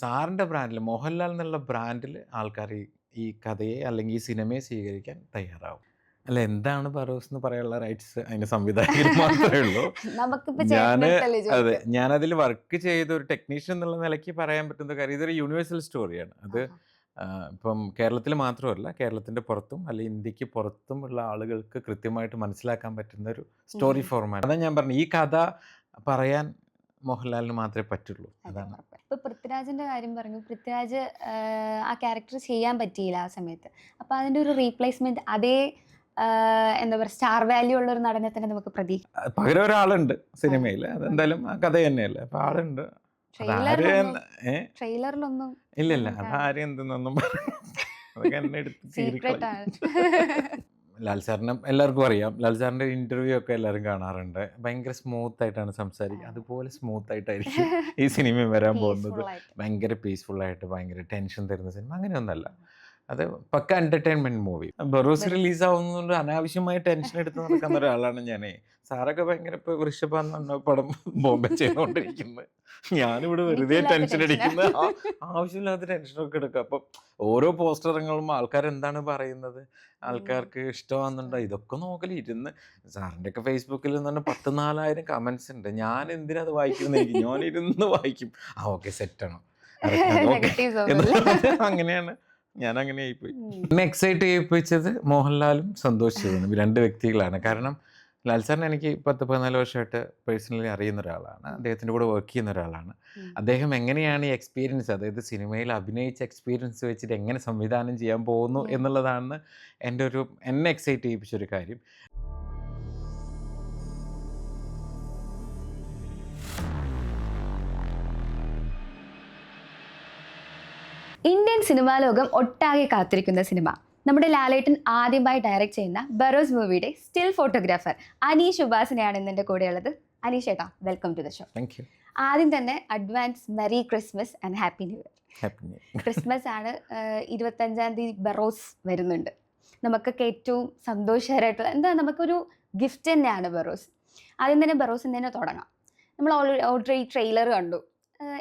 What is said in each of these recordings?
സാറിന്റെ ബ്രാൻഡിൽ മോഹൻലാൽ എന്നുള്ള ബ്രാൻഡിൽ ആൾക്കാർ ഈ കഥയെ അല്ലെങ്കിൽ ഈ സിനിമയെ സ്വീകരിക്കാൻ തയ്യാറാവും. അല്ല എന്താണ് പറോസ് എന്ന് പറയാനുള്ള റൈറ്റ്സ് അതിന് സംവിധായകർ മാത്രമേ ഉള്ളൂ. ഞാൻ അതെ ഞാൻ ഞാനതിൽ വർക്ക് ചെയ്ത ഒരു ടെക്നീഷ്യൻ എന്നുള്ള നിലയ്ക്ക് പറയാൻ പറ്റുന്ന കാര്യം ഇതൊരു യൂണിവേഴ്സൽ സ്റ്റോറിയാണ് അത്. ഇപ്പം കേരളത്തിൽ മാത്രമല്ല കേരളത്തിന്റെ പുറത്തും അല്ലെങ്കിൽ ഇന്ത്യയ്ക്ക് പുറത്തും ഉള്ള ആളുകൾക്ക് കൃത്യമായിട്ട് മനസ്സിലാക്കാൻ പറ്റുന്ന ഒരു സ്റ്റോറി ഫോർമാറ്റ് അതാ ഞാൻ പറഞ്ഞു ഈ കഥ പറയാൻ മോഹൻലാലിന് മാത്രമേ പറ്റുള്ളൂ. അതാണ്. ഇപ്പൊ പൃഥ്വിരാജിന്റെ കാര്യം പറഞ്ഞു. പൃഥ്വിരാജ് ആ ക്യാരക്ടർ ചെയ്യാൻ പറ്റിയില്ല ആ സമയത്ത്. അപ്പൊ അതിന്റെ ഒരു റീപ്ലേസ്മെന്റ് അതേ എന്താ പറയുക സ്റ്റാർ വാല്യൂ ഉള്ള ഒരു നടനെ തന്നെ നമുക്ക് പ്രതീക്ഷിക്കാം. പകരം ഒരാളുണ്ട് സിനിമയിൽ അതെന്തായാലും ആ കഥ തന്നെയല്ലേ. അപ്പൊ ആളുണ്ട്. ട്രെയിലറിലൊന്നും ഇല്ലല്ലോ. അതാരും എന്തെന്നൊന്നും അതൊക്കെ എന്നെ എടുത്ത് സീക്രട്ട് ആണ്. ലാൽ സാറിനെ എല്ലാവർക്കും അറിയാം. ലാൽ സാറിന്റെ ഇന്റർവ്യൂ ഒക്കെ എല്ലാവരും കാണാറുണ്ട്. ഭയങ്കര സ്മൂത്ത് ആയിട്ടാണ് സംസാരിക്കുക അതുപോലെ സ്മൂത്ത് ആയിട്ടായിരിക്കും ഈ സിനിമയും വരാൻ പോകുന്നത്. ഭയങ്കര പീസ്ഫുൾ ആയിട്ട് ഭയങ്കര ടെൻഷൻ തരുന്ന സിനിമ അങ്ങനെയൊന്നല്ല അത് പക്ക എന്റർടൈൻമെന്റ് മൂവി ബറോസ് റിലീസ് ആവുന്നതുകൊണ്ട് അനാവശ്യമായി ടെൻഷൻ എടുത്ത് നടക്കുന്ന ഒരാളാണ് ഞാൻ സാറൊക്കെ ഭയങ്കര ഇപ്പൊ വൃഷഭ എന്ന പടം ബോംബെ ചെയ്തുകൊണ്ടിരിക്കുന്നത് ഞാനിവിടെ വെറുതെ ടെൻഷൻ അടിക്കുന്നത് ആവശ്യമില്ലാത്ത ടെൻഷനൊക്കെ എടുക്കുക അപ്പം ഓരോ പോസ്റ്റർ ഇറങ്ങുമ്പോൾ ആൾക്കാർ എന്താണ് പറയുന്നത്? ആൾക്കാർക്ക് ഇഷ്ടമാകുന്നുണ്ടോ ഇതൊക്കെ നോക്കലി. ഇരുന്ന് സാറിന്റെ ഒക്കെ ഫേസ്ബുക്കിൽ നിന്ന് പത്ത് നാലായിരം കമന്റ്സ് ഉണ്ട്. ഞാൻ എന്തിനാ അത് വായിക്കുന്നത് ഞാൻ ഇരുന്ന് വായിക്കും. ആ ഓക്കെ സെറ്റ് ആണോ. അങ്ങനെയാണ്. ഞാൻ അങ്ങനെ ആയിപ്പോയി. എന്നെ എക്സൈറ്റ് ചെയ്യിപ്പിച്ചത് മോഹൻലാലും സന്തോഷ് രണ്ട് വ്യക്തികളാണ്. കാരണം ലാൽ സാറിനെ എനിക്ക് പത്ത് പതിനാല് വർഷമായിട്ട് പേഴ്സണലി അറിയുന്ന ഒരാളാണ്. അദ്ദേഹത്തിന്റെ കൂടെ വർക്ക് ചെയ്യുന്ന ഒരാളാണ്. അദ്ദേഹം എങ്ങനെയാണ് ഈ എക്സ്പീരിയൻസ് അതായത് സിനിമയിൽ അഭിനയിച്ച എക്സ്പീരിയൻസ് വെച്ചിട്ട് എങ്ങനെ സംവിധാനം ചെയ്യാൻ പോകുന്നു. എന്നുള്ളതാണ് എന്റെ ഒരു എന്നെ എക്സൈറ്റ് ചെയ്യിപ്പിച്ച ഒരു കാര്യം. ഇന്ത്യൻ സിനിമാ ലോകം ഒട്ടാകെ കാത്തിരിക്കുന്ന സിനിമ. നമ്മുടെ ലാലേട്ടൻ ആദ്യമായി ഡയറക്റ്റ് ചെയ്യുന്ന ബറോസ് മൂവിയുടെ സ്റ്റിൽ ഫോട്ടോഗ്രാഫർ അനീഷ് ഉപാസനയാണ് ഇന്നെന്റെ കൂടെയുള്ളത്. അനീഷ് ഏട്ടാ welcome to the show thank you ആദ്യം തന്നെ advance merry Christmas and happy new year happy Christmas ആണ് ഇരുപത്തഞ്ചാം തീയതി ബറോസ് വരുന്നുണ്ട്. നമുക്കൊക്കെ ഏറ്റവും സന്തോഷകരമായിട്ടുള്ള എന്താ നമുക്കൊരു ഗിഫ്റ്റ് തന്നെയാണ് ബറോസ്. ആദ്യം തന്നെ ബറോസിൽ തന്നെ തുടങ്ങാം. നമ്മൾ ഓൾറെഡി ട്രെയിലർ കണ്ടു.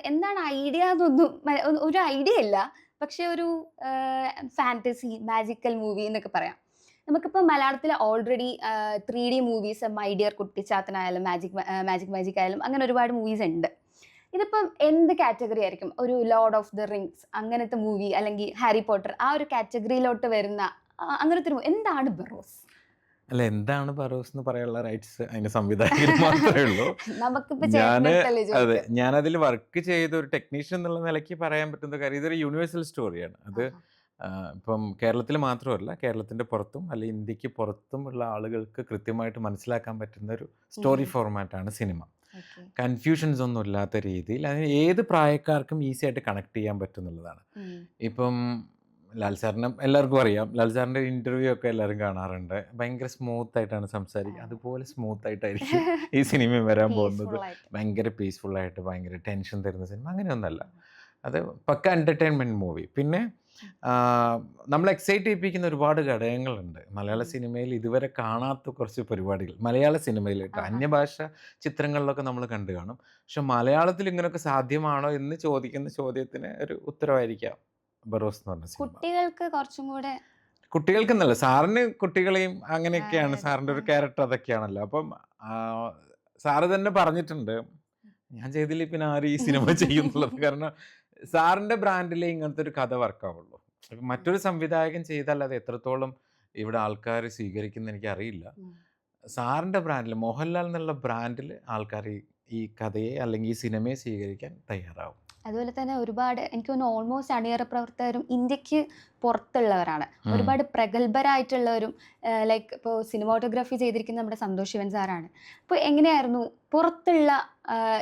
എന്താണ് ഐഡിയ എന്നൊന്നും ഒരു ഐഡിയ ഇല്ല. പക്ഷെ ഒരു ഫാന്റസി മാജിക്കൽ മൂവി എന്നൊക്കെ പറയാം. നമുക്കിപ്പോൾ മലയാളത്തിൽ already three D movies my dear കുട്ടിച്ചാത്തനായാലും magic magic magic ആയാലും അങ്ങനെ ഒരുപാട് മൂവീസ് ഉണ്ട്. ഇതിപ്പം എന്ത് കാറ്റഗറി ആയിരിക്കും? ഒരു ലോർഡ് ഓഫ് ദി റിങ്സ് അങ്ങനത്തെ മൂവി അല്ലെങ്കിൽ ഹാരി പോട്ടർ ആ ഒരു കാറ്റഗറിയിലോട്ട് വരുന്ന അങ്ങനത്തെ ഒരു എന്താണ് ബറോസ് അല്ല എന്താണ് പറോസ് എന്ന് പറയാനുള്ള റൈറ്റ്സ് അതിന്റെ സംവിധായകർ മാത്രമേ ഉള്ളൂ. ഞാൻ അതെ ഞാൻ ഞാനതിൽ വർക്ക് ചെയ്ത ഒരു ടെക്നീഷ്യൻ എന്നുള്ള നിലയ്ക്ക് പറയാൻ പറ്റുന്ന കാര്യം ഇതൊരു യൂണിവേഴ്സൽ സ്റ്റോറിയാണ് അത്. ഇപ്പം കേരളത്തിൽ മാത്രമല്ല കേരളത്തിന്റെ പുറത്തും അല്ലെങ്കിൽ ഇന്ത്യയ്ക്ക് പുറത്തും ഉള്ള ആളുകൾക്ക് കൃത്യമായിട്ട് മനസ്സിലാക്കാൻ പറ്റുന്ന ഒരു സ്റ്റോറി ഫോർമാറ്റ് ഫോർമാറ്റാണ് സിനിമ കൺഫ്യൂഷൻസ് ഒന്നും ഇല്ലാത്ത രീതിയിൽ അതിന് ഏത് പ്രായക്കാർക്കും ഈസി ആയിട്ട് കണക്ട് ചെയ്യാൻ പറ്റും എന്നുള്ളതാണ് ഇപ്പം ലാൽ സാറിനെ എല്ലാവർക്കും അറിയാം. ലാൽ സാറിന്റെ ഇന്റർവ്യൂ ഒക്കെ എല്ലാവരും കാണാറുണ്ട്. ഭയങ്കര സ്മൂത്ത് ആയിട്ടാണ് സംസാരിക്കുക അതുപോലെ സ്മൂത്ത് ആയിട്ടായിരിക്കും ഈ സിനിമ വരാൻ പോകുന്നത്. ഭയങ്കര പീസ്ഫുൾ ആയിട്ട് ഭയങ്കര ടെൻഷൻ തരുന്ന സിനിമ. അങ്ങനെയൊന്നല്ല അത് പക്ക എന്റർടൈൻമെന്റ് മൂവി പിന്നെ നമ്മൾ എക്സൈറ്റ് ചെയ്യിപ്പിക്കുന്ന ഒരുപാട് ഘടകങ്ങളുണ്ട്. മലയാള. സിനിമയിൽ ഇതുവരെ കാണാത്ത കുറച്ച് പരിപാടികൾ. മലയാള സിനിമയിൽ കേട്ടോ. അന്യഭാഷ ചിത്രങ്ങളിലൊക്കെ നമ്മൾ കണ്ടു കാണും. പക്ഷെ മലയാളത്തിൽ ഇങ്ങനെയൊക്കെ സാധ്യമാണോ എന്ന് ചോദിക്കുന്ന ചോദ്യത്തിന് ഒരു ഉത്തരവായിരിക്കാം. ബറോസ് എന്ന് പറഞ്ഞ സിനിമ. കുട്ടികൾക്ക് കുറച്ചും കൂടെ കുട്ടികൾക്ക് എന്നല്ല സാറിന് കുട്ടികളെയും അങ്ങനെയൊക്കെയാണ് സാറിന്റെ ഒരു. ക്യാരക്ടർ അതൊക്കെയാണല്ലോ. അപ്പം സാറ് തന്നെ പറഞ്ഞിട്ടുണ്ട് ഞാൻ ചെയ്തില്ല പിന്നെ ആര് ഈ സിനിമ ചെയ്യുന്നുള്ളത്? കാരണം സാറിന്റെ ബ്രാൻഡിലെ ഇങ്ങനത്തെ ഒരു കഥ വർക്കാവുള്ളൂ. മറ്റൊരു സംവിധായകൻ ചെയ്താൽ അത് എത്രത്തോളം ഇവിടെ ആൾക്കാർ സ്വീകരിക്കുന്ന എനിക്ക് അറിയില്ല സാറിന്റെ സാറിന്റെ ബ്രാൻഡിൽ മോഹൻലാൽ എന്നുള്ള ബ്രാൻഡിൽ ആൾക്കാർ ഈ കഥയെ അല്ലെങ്കിൽ ഈ സിനിമയെ സ്വീകരിക്കാൻ തയ്യാറാവും. അതുപോലെ തന്നെ ഒരുപാട് എനിക്ക് തോന്നുന്നു ഓൾമോസ്റ്റ് അണിയറ പ്രവർത്തകരും ഇന്ത്യയ്ക്ക് പുറത്തുള്ളവരാണ്. ഒരുപാട് പ്രഗത്ഭരായിട്ടുള്ളവരും ലൈക്ക് ഇപ്പോൾ സിനിമാറ്റോഗ്രാഫി ചെയ്തിരിക്കുന്ന നമ്മുടെ സന്തോഷ് ശിവൻ സാറാണ് അപ്പോൾ എങ്ങനെയായിരുന്നു പുറത്തുള്ള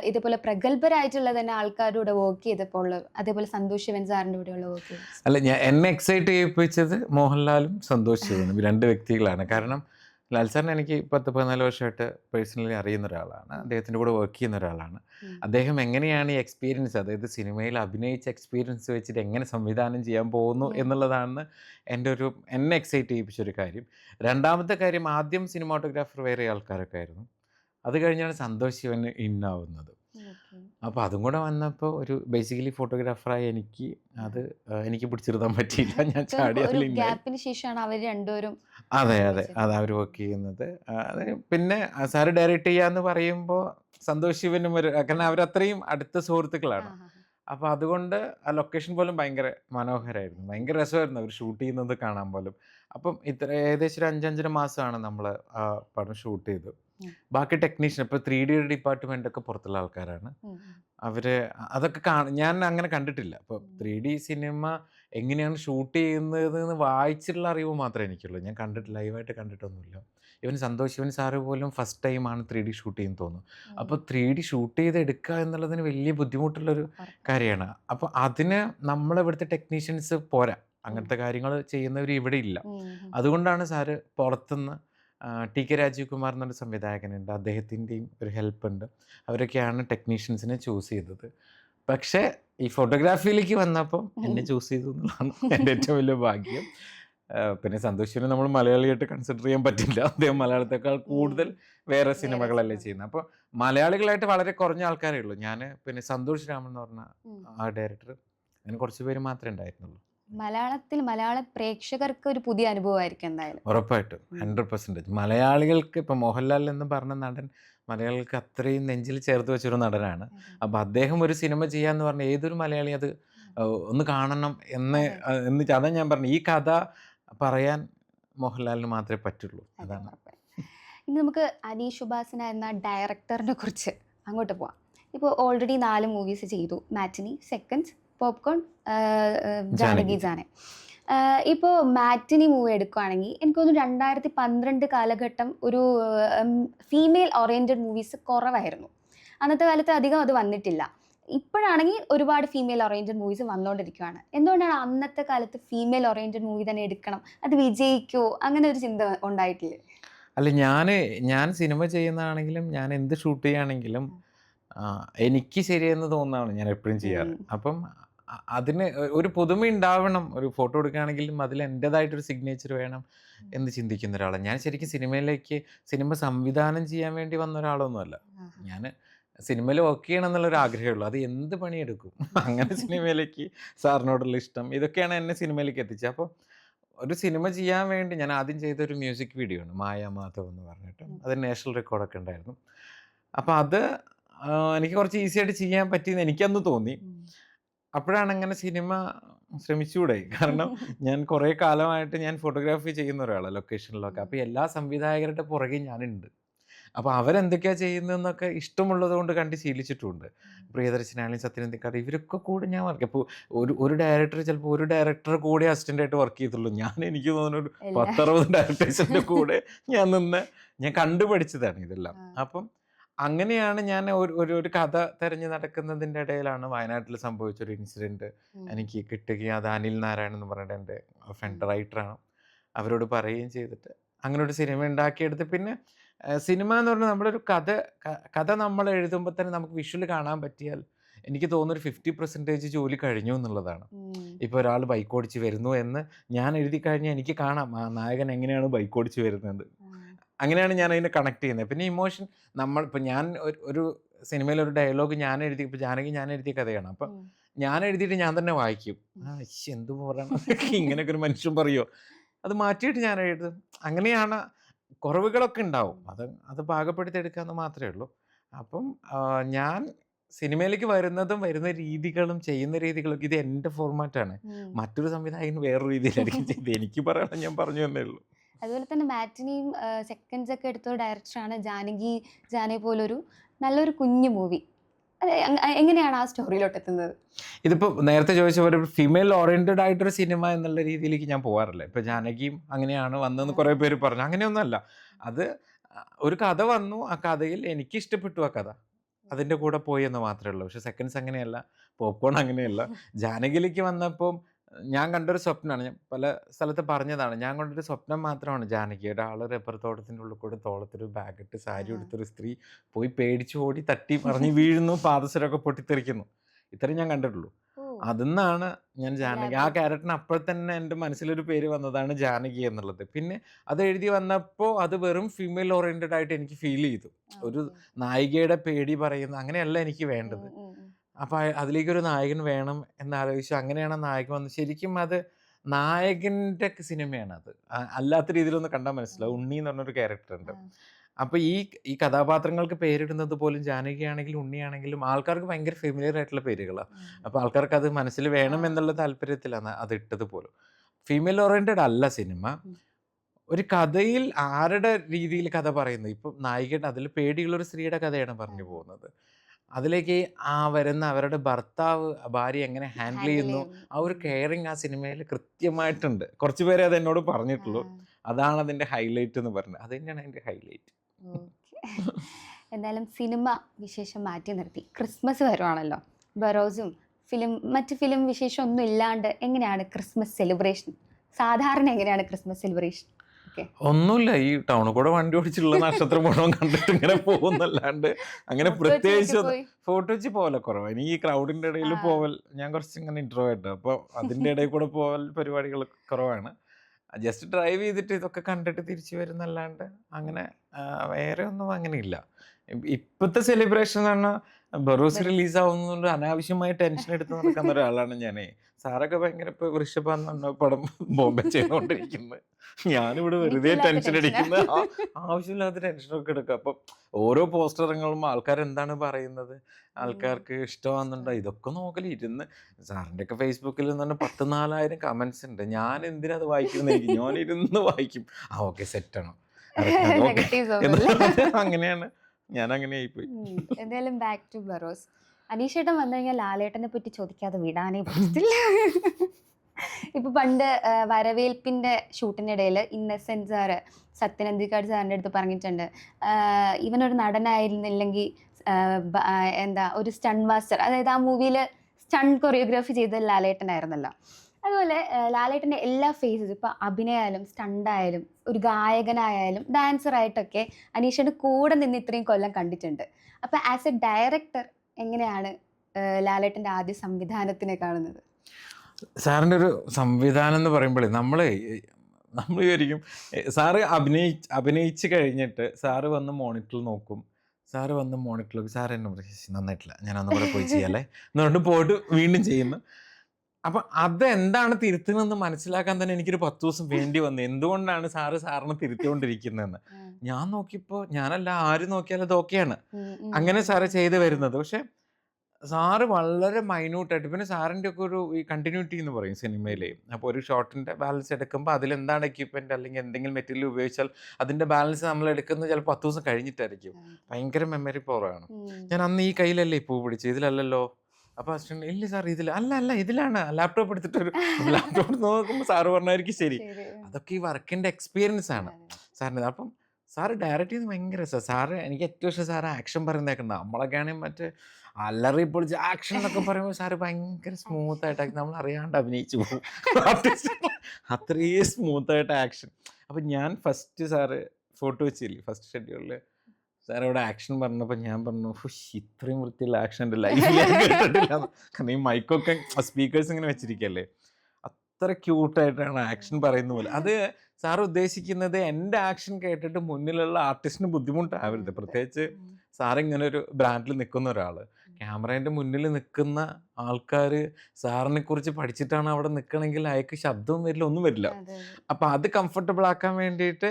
ഇതുപോലെ പ്രഗത്ഭരായിട്ടുള്ള തന്നെ ആൾക്കാരുടെ വർക്ക് ചെയ്തപ്പോൾ ഉള്ള അതേപോലെ സന്തോഷ് ശിവൻ സാറിന്റെ കൂടെയുള്ള വർക്ക് അല്ല ഞാൻ എന്നെ എക്സൈറ്റ് ചെയ്യിപ്പിച്ചത് മോഹൻലാലും സന്തോഷ് ശിവനും രണ്ട് വ്യക്തികളാണ്. കാരണം ലാൽ സാറിനെ എനിക്ക് പത്ത് പതിനാല് വർഷമായിട്ട് പേഴ്സണലി അറിയുന്ന ഒരാളാണ്. അദ്ദേഹത്തിന്റെ കൂടെ വർക്ക് ചെയ്യുന്ന ഒരാളാണ്. അദ്ദേഹം എങ്ങനെയാണ് ഈ എക്സ്പീരിയൻസ് അതായത് സിനിമയിൽ അഭിനയിച്ച എക്സ്പീരിയൻസ് വെച്ചിട്ട് എങ്ങനെ സംവിധാനം ചെയ്യാൻ പോകുന്നു എന്നുള്ളതാണ് എന്റെ ഒരു എന്നെ എക്സൈറ്റ് ചെയ്യിപ്പിച്ചൊരു കാര്യം. രണ്ടാമത്തെ കാര്യം ആദ്യം സിനിമാട്ടോഗ്രാഫർ വേറെ ആൾക്കാരൊക്കെ ആയിരുന്നു. അത് കഴിഞ്ഞാണ് സന്തോഷ് ശിവന് ഇന്നാവുന്നത്. അപ്പോൾ അതും കൂടെ വന്നപ്പോൾ ഒരു ബേസിക്കലി ഫോട്ടോഗ്രാഫറായി എനിക്ക് അത് എനിക്ക് പിടിച്ചിരുത്താൻ പറ്റിയില്ല. ഞാൻ ചാടി ഗ്യാപ്പിന് ശേഷമാണ് അവർ രണ്ടുപേരും അതെ അതെ. അത് അവർ വർക്ക് ചെയ്യുന്നത്. പിന്നെ സാറ് ഡയറക്റ്റ് ചെയ്യാന്ന് പറയുമ്പോൾ സന്തോഷ് ശിവനും ഒരു കാരണം അവരത്രയും അടുത്ത സുഹൃത്തുക്കളാണ്. അപ്പോൾ അതുകൊണ്ട് ആ ലൊക്കേഷൻ പോലും ഭയങ്കര മനോഹരമായിരുന്നു ഭയങ്കര രസമായിരുന്നു അവർ ഷൂട്ട് ചെയ്യുന്നത് കാണാൻ പോലും. അപ്പം ഇത്ര ഏകദേശം ഒരു അഞ്ചഞ്ചര മാസമാണ് നമ്മൾ ആ പടം ഷൂട്ട് ചെയ്തു. ബാക്കി ടെക്നീഷ്യൻ ഇപ്പോൾ ത്രീ ഡി ഡിപ്പാർട്ട്മെന്റ് ഒക്കെ പുറത്തുള്ള ആൾക്കാരാണ്. അവർ അതൊക്കെ കാണ ഞാൻ അങ്ങനെ കണ്ടിട്ടില്ല. അപ്പോൾ ത്രീ ഡി സിനിമ എങ്ങനെയാണ് ഷൂട്ട് ചെയ്യുന്നത് എന്ന് വായിച്ചിട്ടുള്ള അറിവ് മാത്രമേ എനിക്കുള്ളൂ. ഞാൻ കണ്ടിട്ട് ലൈവായിട്ട് കണ്ടിട്ടൊന്നുമില്ല. ഇവൻ സന്തോഷ് ഇവൻ സാറ് പോലും ഫസ്റ്റ് ടൈമാണ് ത്രീ ഡി ഷൂട്ട് ചെയ്യുന്നത് തോന്നുന്നു. അപ്പോൾ ത്രീ ഡി ഷൂട്ട് ചെയ്ത് എടുക്കുക എന്നുള്ളതിന് വലിയ ബുദ്ധിമുട്ടുള്ളൊരു. കാര്യമാണ്. അപ്പോൾ അതിന് നമ്മളിവിടുത്തെ ടെക്നീഷ്യൻസ് പോരാ. അങ്ങനത്തെ കാര്യങ്ങൾ ചെയ്യുന്നവർ ഇവിടെ ഇല്ല. അതുകൊണ്ടാണ് സാറ് പുറത്തുനിന്ന് ടി കെ രാജീവ് കുമാർ എന്നൊരു സംവിധായകനുണ്ട്. അദ്ദേഹത്തിന്റെയും ഒരു ഹെൽപ്പ് ഉണ്ട് അവരൊക്കെയാണ് ടെക്നീഷ്യൻസിനെ ചൂസ് ചെയ്തത്. പക്ഷേ ഈ ഫോട്ടോഗ്രാഫിയിലേക്ക് വന്നപ്പം എന്നെ ചൂസ് ചെയ്തു എന്നുള്ളതാണ് എന്റെ ഏറ്റവും വലിയ ഭാഗ്യം. പിന്നെ സന്തോഷിനെ നമ്മൾ മലയാളിയായിട്ട് കൺസിഡർ ചെയ്യാൻ പറ്റില്ല. അദ്ദേഹം മലയാളത്തെക്കാൾ കൂടുതൽ വേറെ സിനിമകളല്ലേ ചെയ്യുന്നത്. അപ്പോൾ മലയാളികളായിട്ട് വളരെ കുറഞ്ഞ ആൾക്കാരേ ഉള്ളൂ. ഞാൻ പിന്നെ സന്തോഷ് രാമൻ എന്ന് പറഞ്ഞ ആ ഡയറക്ടർ അങ്ങനെ കുറച്ച് പേര് മാത്രമേ ഉണ്ടായിരുന്നുള്ളൂ. മലയാളത്തിൽ മലയാള പ്രേക്ഷകർക്ക് ഒരു പുതിയ അനുഭവമായിരിക്കും എന്തായാലും. ഉറപ്പായിട്ടും. ഹൺഡ്രഡ് പെർസെന്റേജ് മലയാളികൾക്ക് ഇപ്പം മോഹൻലാൽ എന്ന് പറഞ്ഞ നടൻ മലയാളികൾക്ക് അത്രയും നെഞ്ചിൽ ചേർത്ത് വെച്ചൊരു നടനാണ്. അപ്പോൾ അദ്ദേഹം ഒരു സിനിമ ചെയ്യാന്ന് പറഞ്ഞ ഏതൊരു മലയാളി അത് ഒന്ന് കാണണം എന്ന് എന്ന് അതാ ഞാൻ പറഞ്ഞു. ഈ കഥ പറയാൻ മോഹൻലാലിന് മാത്രമേ പറ്റുള്ളൂ. അതാണ്. ഇനി നമുക്ക് അനീഷ് ഉപാസന എന്ന ഡയറക്ടറിനെ കുറിച്ച് അങ്ങോട്ട് പോവാം. ഇപ്പോൾ ഓൾറെഡി നാല് മൂവീസ് ചെയ്തു. Matinee second popcorn Janaki. Jaane ഇപ്പോൾ മാറ്റിനി മൂവി എടുക്കുകയാണെങ്കിൽ എനിക്ക് തോന്നുന്നു രണ്ടായിരത്തി പന്ത്രണ്ട് കാലഘട്ടം ഒരു ഫീമെയിൽ ഓറിയന്റഡ് മൂവീസ് കുറവായിരുന്നു. അന്നത്തെ കാലത്ത് അധികം അത് വന്നിട്ടില്ല. ഇപ്പോഴാണെങ്കിൽ ഒരുപാട് ഫീമെയിൽ ഓറിയന്റഡ് മൂവീസ് വന്നുകൊണ്ടിരിക്കുകയാണ് എന്തുകൊണ്ടാണ് അന്നത്തെ കാലത്ത് ഫീമെയിൽ ഓറിയന്റഡ് മൂവി തന്നെ എടുക്കണം? അത് വിജയിക്കുമോ അങ്ങനെ ഒരു ചിന്ത ഉണ്ടായിട്ടില്ലേ? അല്ല ഞാൻ ഞാൻ സിനിമ ചെയ്യുന്നതാണെങ്കിലും ഞാൻ എന്ത് ഷൂട്ട് ചെയ്യുകയാണെങ്കിലും എനിക്ക് ശരിയെന്ന് തോന്നുന്നതാണ് ഞാൻ എപ്പോഴും ചെയ്യാറ്. അപ്പം അതിന് ഒരു പുതുമ ഉണ്ടാവണം. ഒരു ഫോട്ടോ എടുക്കുകയാണെങ്കിലും അതിൽ എന്റെതായിട്ടൊരു സിഗ്നേച്ചർ വേണം എന്ന് ചിന്തിക്കുന്ന ഒരാളാണ്. ഞാൻ ശരിക്കും സിനിമയിലേക്ക് സിനിമ സംവിധാനം ചെയ്യാൻ വേണ്ടി വന്ന ഒരാളൊന്നുമല്ല ഞാൻ സിനിമയിൽ വർക്ക് ചെയ്യണം എന്നുള്ളൊരു ആഗ്രഹമുള്ളൂ അത് എന്ത് പണിയെടുക്കും? അങ്ങനെ സിനിമയിലേക്ക് സാറിനോടുള്ള ഇഷ്ടം. ഇതൊക്കെയാണ് എന്നെ സിനിമയിലേക്ക് എത്തിച്ചത്. അപ്പോൾ ഒരു സിനിമ ചെയ്യാൻ വേണ്ടി ഞാൻ ആദ്യം ചെയ്ത ഒരു മ്യൂസിക് വീഡിയോ ആണ് മായ മാധവ് എന്ന് പറഞ്ഞിട്ട്. അത് നാഷണൽ റെക്കോർഡൊക്കെ ഉണ്ടായിരുന്നു. അപ്പോൾ അത് എനിക്ക് കുറച്ച് ഈസി ആയിട്ട് ചെയ്യാൻ പറ്റിയെന്ന് എനിക്കന്ന് തോന്നി. അപ്പോഴാണ് അങ്ങനെ സിനിമ ശ്രമിച്ചുകൂടെ കാരണം ഞാൻ കുറേ കാലമായിട്ട് ഞാൻ ഫോട്ടോഗ്രാഫി ചെയ്യുന്ന ഒരാളാണ് ലൊക്കേഷനിലൊക്കെ. അപ്പോൾ എല്ലാ സംവിധായകരുടെ പുറകെ ഞാനുണ്ട്. അപ്പോൾ അവരെന്തൊക്കെയാണ് ചെയ്യുന്നതെന്നൊക്കെ ഇഷ്ടമുള്ളത് കൊണ്ട് കണ്ട് ശീലിച്ചിട്ടുണ്ട്. പ്രിയദർശനായാലും സത്യനന്ദിക്കാർ ഇവരൊക്കെ കൂടെ ഞാൻ വർക്ക് അപ്പോൾ ഒരു ഒരു ഡയറക്ടർ ചിലപ്പോൾ ഒരു ഡയറക്ടർ കൂടെ അസിസ്റ്റന്റായിട്ട് വർക്ക് ചെയ്തുള്ളൂ ഞാൻ എനിക്ക് തോന്നുന്നു പത്തറുപത് ഡയറക്ടേഴ്സിന്റെ കൂടെ ഞാൻ നിന്ന് ഞാൻ കണ്ടുപഠിച്ചതാണ് ഇതെല്ലാം. അപ്പം അങ്ങനെയാണ് ഞാൻ ഒരു ഒരു ഒരു കഥ തെരഞ്ഞു നടക്കുന്നതിന്റെ ഇടയിലാണ് വയനാട്ടിൽ സംഭവിച്ച ഒരു ഇൻസിഡന്റ് എനിക്ക് കിട്ടുകയും അത് അനിൽ നാരായണൻ എന്ന് പറഞ്ഞിട്ട് എന്റെ ഫ്രണ്ട് റൈറ്ററാണ് അവരോട് പറയുകയും ചെയ്തിട്ട് അങ്ങനെ ഒരു സിനിമ ഉണ്ടാക്കിയെടുത്ത് പിന്നെ സിനിമ എന്ന് പറഞ്ഞാൽ നമ്മളൊരു കഥ കഥ നമ്മൾ എഴുതുമ്പോൾ തന്നെ നമുക്ക് വിഷ്വൽ കാണാൻ പറ്റിയാൽ എനിക്ക് തോന്നുന്നു ഒരു ഫിഫ്റ്റി പെർസെന്റേജ് ജോലി കഴിഞ്ഞു എന്നുള്ളതാണ്. ഇപ്പോൾ ഒരാൾ ബൈക്ക് ഓടിച്ച് വരുന്നു എന്ന് ഞാൻ എഴുതി കഴിഞ്ഞാൽ എനിക്ക് കാണാം ആ നായകൻ എങ്ങനെയാണ് ബൈക്ക് ഓടിച്ച് വരുന്നത്. അങ്ങനെയാണ് ഞാൻ അതിനെ കണക്ട് ചെയ്യുന്നത്. പിന്നെ ഇമോഷൻ നമ്മൾ ഇപ്പം ഞാൻ ഒരു- ഒരു സിനിമയിൽ ഒരു ഡയലോഗ് ഞാൻ എഴുതി ഇപ്പം ജാനകി ഞാൻ എഴുതിയ കഥയാണ്. അപ്പം ഞാൻ എഴുതിയിട്ട് ഞാൻ തന്നെ വായിക്കും. ആ എന്ത് പറയണം ഇങ്ങനെയൊക്കെ ഒരു മനുഷ്യൻ പറയുമോ അത് മാറ്റിയിട്ട് ഞാൻ എഴുതും. അങ്ങനെയാണ് കുറവുകളൊക്കെ ഉണ്ടാവും. അത് അത് പാകപ്പെടുത്തിയെടുക്കാമെന്ന് മാത്രമേ ഉള്ളൂ. അപ്പം ഞാൻ സിനിമയിലേക്ക് വരുന്നതും വരുന്ന രീതികളും ചെയ്യുന്ന രീതികളും ഇത് എന്റെ ഫോർമാറ്റാണ് മറ്റൊരു സംവിധായകൻ വേറൊരു രീതിയിലായിരിക്കും ചെയ്ത് എനിക്ക് പറയണം ഞാൻ പറഞ്ഞു തന്നേ ഉള്ളൂ. അതുപോലെ തന്നെ മാറ്റിനിയും സെക്കൻഡ്സ് ഒക്കെ എടുത്ത ഡയറക്ടറാണ് ജാനകി. ജാനെ പോലൊരു നല്ലൊരു കുഞ്ഞു മൂവി എങ്ങനെയാണ് ആ സ്റ്റോറിയിലോട്ട് എത്തുന്നത്? ഇതിപ്പോൾ നേരത്തെ ചോദിച്ച പോലെ ഫീമെയിൽ ഓറിയന്റഡ് ആയിട്ടൊരു സിനിമ എന്നുള്ള രീതിയിലേക്ക് ഞാൻ പോകാറില്ല ഇപ്പോൾ ജാനകിയും അങ്ങനെയാണ് വന്നതെന്ന് കുറേ പേര് പറഞ്ഞു. അങ്ങനെയൊന്നുമല്ല. അത് ഒരു കഥ വന്നു. ആ കഥയിൽ എനിക്ക് ഇഷ്ടപ്പെട്ടു ആ കഥ. അതിന്റെ കൂടെ പോയി എന്ന് മാത്രമേ ഉള്ളൂ. പക്ഷെ സെക്കൻഡ്സ് അങ്ങനെയല്ല. പോപ്കോൺ അങ്ങനെയല്ല. ജാനകിലേക്ക് വന്നപ്പം ഞാൻ കണ്ടൊരു സ്വപ്നമാണ് ഞാൻ പല സ്ഥലത്ത് പറഞ്ഞതാണ്. ഞാൻ കണ്ടൊരു സ്വപ്നം മാത്രമാണ് ജാനകി. ഒരാൾ റബ്ബർ തോട്ടത്തിന്റെ ഉള്ളിൽ കൂടെ തോളത്തൊരു ബാഗ് ഇട്ട് സാരി. എടുത്തൊരു സ്ത്രീ പോയി പേടിച്ച് ഓടി തട്ടി പറഞ്ഞ് വീഴുന്നു പാദസരമൊക്കെ പൊട്ടിത്തെറിക്കുന്നു. ഇത്രയും ഞാൻ കണ്ടിട്ടുള്ളൂ. അതെന്നാണ് ഞാൻ ജാനകി. ആ. ക്യാരക്ടറിന് അപ്പോൾ തന്നെ എന്റെ മനസ്സിലൊരു പേര് വന്നതാണ് ജാനകി എന്നുള്ളത്. പിന്നെ അത് എഴുതി വന്നപ്പോൾ അത് വെറും ഫീമെയിൽ ഓറിയന്റഡ് ആയിട്ട് എനിക്ക് ഫീൽ ചെയ്തു. ഒരു നായികയുടെ പേടി പറയുന്ന അങ്ങനെയല്ല എനിക്ക് വേണ്ടത്. അപ്പോൾ അതിലേക്കൊരു നായകൻ വേണം എന്നാലോചിച്ചു അങ്ങനെയാണ് നായകൻ വന്നത്. ശരിക്കും അത് നായകന്റെ സിനിമയാണ് അത്. അല്ലാത്ത രീതിയിലൊന്ന് കണ്ടാൽ മനസ്സിലാവും. ഉണ്ണി എന്ന് പറഞ്ഞൊരു ക്യാരക്ടർ ഉണ്ട്. അപ്പോൾ ഈ ഈ കഥാപാത്രങ്ങൾക്ക് പേരിടുന്നത് പോലും ജാനകിയാണെങ്കിലും ഉണ്ണിയാണെങ്കിലും ആൾക്കാർക്ക് ഭയങ്കര ഫെമിലിയർ ആയിട്ടുള്ള പേരുകളാണ്. അപ്പോൾ ആൾക്കാർക്ക് അത് മനസ്സിൽ വേണം എന്നുള്ള താല്പര്യത്തിലാണ് അത് ഇട്ടത് പോലും. ഫീമെയിൽ ഓറിയന്റഡ് അല്ല സിനിമ. ഒരു കഥയിൽ ആരുടെ രീതിയിൽ കഥ പറയുന്നത്? ഇപ്പം നായികയുടെ അതിൽ പേടിയുള്ള ഒരു സ്ത്രീയുടെ കഥയാണ് പറഞ്ഞു പോകുന്നത്. അതിലേക്ക് ആ വരുന്ന അവരുടെ ഭർത്താവ് ഭാര്യ എങ്ങനെ ഹാൻഡിൽ ചെയ്യുന്നു ആ ഒരു കെയറിങ് ആ സിനിമയിൽ കൃത്യമായിട്ടുണ്ട്. കുറച്ച് പേരെ അത് എന്നോട് പറഞ്ഞിട്ടുള്ളൂ. അതാണ് അതിന്റെ ഹൈലൈറ്റ് എന്ന് പറഞ്ഞത്. അത് തന്നെയാണ് അതിന്റെ ഹൈലൈറ്റ്. എന്തായാലും സിനിമ വിശേഷം മാറ്റി നിർത്തി. ക്രിസ്മസ് വരുവാണല്ലോ. ബറോസും ഫിലിം മറ്റ് ഫിലിം വിശേഷം ഒന്നും ഇല്ലാണ്ട് എങ്ങനെയാണ് ക്രിസ്മസ് സെലിബ്രേഷൻ സാധാരണ എങ്ങനെയാണ് ക്രിസ്മസ് സെലിബ്രേഷൻ ഓക്കെ. ഒന്നുമില്ല ഈ ടൗണിൽ കൂടെ വണ്ടി ഓടിച്ചുള്ള നക്ഷത്രം മുഴുവൻ കണ്ടിട്ട് ഇങ്ങനെ പോകുന്നല്ലാണ്ട് അങ്ങനെ പ്രത്യേകിച്ച് ഒന്നും- ഫോട്ടോ വെച്ച് പോവല കുറവ്. ഇനി ഈ ക്രൗഡിന്റെ ഇടയിൽ. പോവൽ ഞാൻ കുറച്ച് ഇങ്ങനെ ഇൻട്രോവേർട്ട് അപ്പോൾ അതിന്റെ ഇടയിൽ കൂടെ പോവൽ പരിപാടികൾ കുറവാണ്. ജസ്റ്റ് ഡ്രൈവ് ചെയ്തിട്ട് ഇതൊക്കെ കണ്ടിട്ട് തിരിച്ചു വരുന്നല്ലാണ്ട് അങ്ങനെ വേറെ ഒന്നും അങ്ങനെ ഇല്ല ഇപ്പ- ഇപ്പത്തെ സെലിബ്രേഷൻ എന്ന് പറഞ്ഞാൽ ബറൂസ് റിലീസ് ആവുന്നതുകൊണ്ട് അനാവശ്യമായി ടെൻഷൻ എടുത്ത് നടക്കുന്ന ഒരാളാണ് ഞാനേ. സാറൊക്കെ ഭയങ്കര ഇപ്പൊ വൃഷഭ എന്ന പടം ബോംബെ ചെയ്തുകൊണ്ടിരിക്കുന്നത് ഞാനിവിടെ വെറുതെ ടെൻഷൻ. അടിക്കുന്ന. ടെൻഷൻ ആവശ്യമില്ലാത്ത ടെൻഷനൊക്കെ എടുക്കുക അപ്പം ഓരോ പോസ്റ്റർ ഇറങ്ങുമ്പോൾ ആൾക്കാർ എന്താണ് പറയുന്നത് ആൾക്കാർക്ക് ഇഷ്ടമാകുന്നുണ്ടോ ഇതൊക്കെ നോക്കൽ. ഇരുന്ന് സാറിന്റെ ഒക്കെ ഫേസ്ബുക്കിൽ നിന്ന് പറഞ്ഞാൽ പത്ത് നാലായിരം കമൻസ് ഉണ്ട്. ഞാൻ എന്തിനാ അത് വായിക്കുന്നത് ഞാനിരുന്ന് ഞാൻ ഇരുന്ന് വായിക്കും. ആ ഓക്കെ സെറ്റ് നെഗറ്റീവ്സ് അങ്ങനെയാണ്. ഞാൻ അങ്ങനെ ആയിപ്പോയി എന്തായാലും ബാക്ക് ടു ബറോസ് അനീഷേട്ടൻ വന്നു കഴിഞ്ഞാൽ ലാലേട്ടനെ പറ്റി ചോദിക്കാതെ വിടാനേ പറ്റത്തില്ല. ഇപ്പൊ പണ്ട് വരവേൽപ്പിന്റെ ഷൂട്ടിനിടയിൽ ഇന്നസെന്റ് സാറ് സത്യനന്ദിക്കാട് സാറിന്റെ അടുത്ത് പറഞ്ഞിട്ടുണ്ട്. ഇവനൊരു നടനായിരുന്നില്ലെങ്കിൽ എന്താ ഒരു സ്റ്റൺ മാസ്റ്റർ അതായത് ആ മൂവിയിൽ സ്റ്റൺ കൊറിയോഗ്രാഫി ചെയ്ത ലാലേട്ടനായിരുന്നല്ലോ. അതുപോലെ ലാലേട്ടന്റെ എല്ലാ ഫേസസ് ഇപ്പം അഭിനയായാലും സ്റ്റണ്ടായാലും ഒരു ഗായകനായാലും ഡാൻസറായിട്ടൊക്കെ അനീഷയുടെ കൂടെ നിന്ന് ഇത്രയും കൊല്ലം കണ്ടിട്ടുണ്ട്. അപ്പോൾ ആസ് എ ഡയറക്ടർ എങ്ങനെയാണ് ലാലേട്ടന്റെ ആദ്യ സംവിധാനത്തിനെ കാണുന്നത്? സാറിന്റെ ഒരു സംവിധാനം എന്ന് പറയുമ്പോഴേ നമ്മളെ നമ്മൾ വിചാരിക്കും സാറ് അഭിനയി അഭിനയിച്ച് കഴിഞ്ഞിട്ട് സാറ് വന്ന് മോണിറ്ററിൽ നോക്കും. സാറ് വന്ന് മോണിറ്ററിൽ സാർ എന്നെ നന്നായിട്ടില്ല. ഞാൻ ഒന്നും കൂടെ പോയി ചെയ്യാല്ലേ എന്ന് പറഞ്ഞിട്ട് പോയിട്ട് വീണ്ടും ചെയ്യുന്നു. അപ്പം അത് എന്താണ് തിരുത്തുന്നതെന്ന് മനസ്സിലാക്കാൻ തന്നെ എനിക്കൊരു പത്ത് ദിവസം വേണ്ടി വന്നു. എന്തുകൊണ്ടാണ് സാറ് സാറിനെ തിരുത്തിക്കൊണ്ടിരിക്കുന്നതെന്ന്? ഞാൻ നോക്കിയപ്പോൾ ഞാനല്ല ആര് നോക്കിയാലും അത് ഓക്കെയാണ്. അങ്ങനെ. സാറ് ചെയ്ത് വരുന്നത്. പക്ഷെ സാറ് വളരെ മൈന്യൂട്ടായിട്ട് പിന്നെ സാറിന്റെ ഒക്കെ ഒരു ഈ കണ്ടിന്യൂറ്റി എന്ന് പറയും സിനിമയിലെ. അപ്പോൾ ഒരു ഷോട്ടിന്റെ ബാലൻസ് എടുക്കുമ്പോൾ അതിലെന്താണ് എക്യുപ്മെന്റ് അല്ലെങ്കിൽ എന്തെങ്കിലും മെറ്റീരിയൽ ഉപയോഗിച്ചാൽ അതിന്റെ ബാലൻസ് നമ്മൾ എടുക്കുന്നത് ചിലപ്പോൾ പത്ത് ദിവസം കഴിഞ്ഞിട്ടായിരിക്കും. ഭയങ്കര മെമ്മറി പവറാണ് ഞാൻ അന്ന് ഈ കയ്യിലല്ലേ പൂ പിടിച്ച് ഇതിലല്ലല്ലോ? അപ്പോൾ അസിസ്റ്റന്റ് ഇല്ല സാർ ഇതിൽ അല്ല അല്ല ഇതിലാണ്. ലാപ്ടോപ്പ് എടുത്തിട്ട് ഒരു ലാപ്ടോപ്പ് നോക്കുമ്പോൾ സാറ് പറഞ്ഞായിരിക്കും ശരി. അതൊക്കെ ഈ വർക്കിന്റെ എക്സ്പീരിയൻസ് ആണ്. സാറിന് അപ്പം സാറ് ഡയറക്റ്റ് ചെയ്യുന്നത് ഭയങ്കര രസമാണ് സാറ് എനിക്ക് ഏറ്റവും ഇഷ്ടം സാറ് ആക്ഷൻ പറയുന്നേക്കണ്ട നമ്മളൊക്കെ ആണെങ്കിൽ മറ്റേ അല്ലറി പൊളിച്ച് ആക്ഷൻ എന്നൊക്കെ പറയുമ്പോൾ സാറ് ഭയങ്കര സ്മൂത്ത് ആയിട്ട് നമ്മൾ അറിയാണ്ട് അഭിനയിച്ചു പോകും. അത്രയും സ്മൂത്ത് ആയിട്ട് ആക്ഷൻ അപ്പം ഞാൻ ഫസ്റ്റ് സാറ് ഫോട്ടോ വെച്ചില്ലേ? ഫസ്റ്റ് ഷെഡ്യൂളിൽ സാർ ഇവിടെ ആക്ഷൻ പറഞ്ഞപ്പോൾ ഞാൻ പറഞ്ഞു "ഹുഷ്, ഇത്രയും വൃത്തിയുള്ള ആക്ഷൻ എന്റെ ലൈഫിൽ കേട്ടിട്ടില്ല എന്ന്." കാരണം ഈ മൈക്കൊക്കെ സ്പീക്കേഴ്സ് ഇങ്ങനെ വെച്ചിരിക്കല്ലേ അത്ര ക്യൂട്ടായിട്ടാണ് ആക്ഷൻ പറയുന്ന പോലെ അത് സാർ ഉദ്ദേശിക്കുന്നത് എന്റെ ആക്ഷൻ കേട്ടിട്ട് മുന്നിലുള്ള ആർട്ടിസ്റ്റിന് ബുദ്ധിമുട്ടാവരുത് പ്രത്യേകിച്ച്. സാർ ഇങ്ങനെ ഒരു ബ്രാൻഡിൽ നിൽക്കുന്ന ഒരാൾ ക്യാമറേന്റെ മുന്നിൽ നിൽക്കുന്ന ആൾക്കാർ സാറിനെ കുറിച്ച് പഠിച്ചിട്ടാണ് അവിടെ നിൽക്കണമെങ്കിൽ അയക്ക് ശബ്ദവും വരില്ല ഒന്നും വരില്ല. അപ്പം അത് കംഫർട്ടബിൾ ആക്കാൻ വേണ്ടിയിട്ട്.